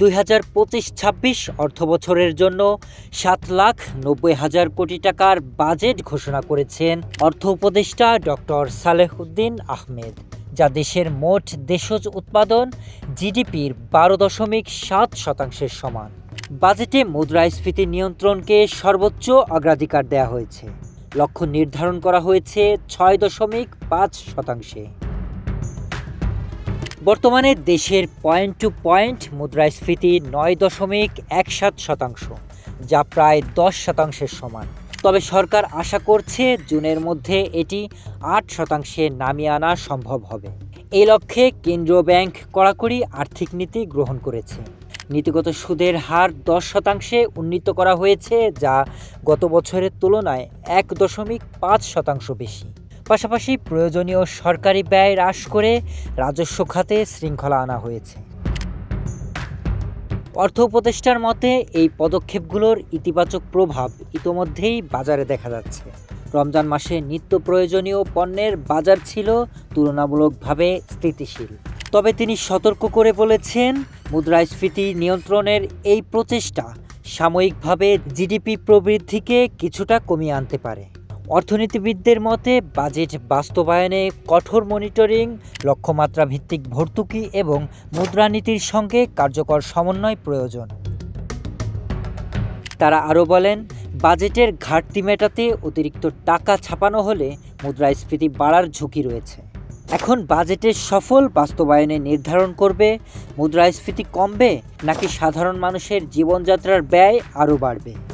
দুই হাজার পঁচিশ ছাব্বিশ অর্থবছরের জন্য সাত লাখ নব্বই হাজার কোটি টাকার বাজেট ঘোষণা করেছেন অর্থ উপদেষ্টা ডক্টর সালেহুদ্দিন আহমেদ, যা দেশের মোট দেশজ উৎপাদন জিডিপির বারো দশমিক সাত শতাংশের সমান। বাজেটে মুদ্রাস্ফীতি নিয়ন্ত্রণকে সর্বোচ্চ অগ্রাধিকার দেওয়া হয়েছে। লক্ষ্য নির্ধারণ করা হয়েছে ছয় দশমিক পাঁচ শতাংশে। বর্তমানে দেশের পয়েন্ট টু পয়েন্ট মুদ্রাস্ফীতি নয় দশমিক এক সাত শতাংশ, যা প্রায় দশ শতাংশের সমান। তবে সরকার আশা করছে জুনের মধ্যে এটি আট শতাংশে নামিয়ে আনা সম্ভব হবে। এই লক্ষ্যে কেন্দ্রীয় ব্যাংক কড়াকড়ি আর্থিক নীতি গ্রহণ করেছে। নীতিগত সুদের হার দশ শতাংশে উন্নীত করা হয়েছে, যা গত বছরের তুলনায় এক দশমিক পাঁচ শতাংশ বেশি। পাশাপাশি প্রয়োজনীয় সরকারি ব্যয় হ্রাস করে রাজস্ব খাতে শৃঙ্খলা আনা হয়েছে। অর্থ উপদেষ্টার মতে, এই পদক্ষেপগুলোর ইতিবাচক প্রভাব ইতোমধ্যেই বাজারে দেখা যাচ্ছে। রমজান মাসে নিত্য প্রয়োজনীয় পণ্যের বাজার ছিল তুলনামূলকভাবে স্থিতিশীল। তবে তিনি সতর্ক করে বলেছেন, মুদ্রাস্ফীতি নিয়ন্ত্রণের এই প্রচেষ্টা সাময়িকভাবে জিডিপি প্রবৃদ্ধিকে কিছুটা কমিয়ে আনতে পারে। অর্থনীতিবিদদের মতে, বাজেট বাস্তবায়নে কঠোর মনিটরিং লক্ষ্যমাত্রা ভিত্তিক ভর্তুকি এবং মুদ্রানীতির সঙ্গে কার্যকর সমন্বয় প্রয়োজন। তারা আরও বলেন, বাজেটের ঘাটতি মেটাতে অতিরিক্ত টাকা ছাপানো হলে মুদ্রাস্ফীতি বাড়ার ঝুঁকি রয়েছে। এখন বাজেটের সফল বাস্তবায়নে নির্ধারণ করবে, মুদ্রাস্ফীতি কমবে নাকি সাধারণ মানুষের জীবনযাত্রার ব্যয় আরও বাড়বে?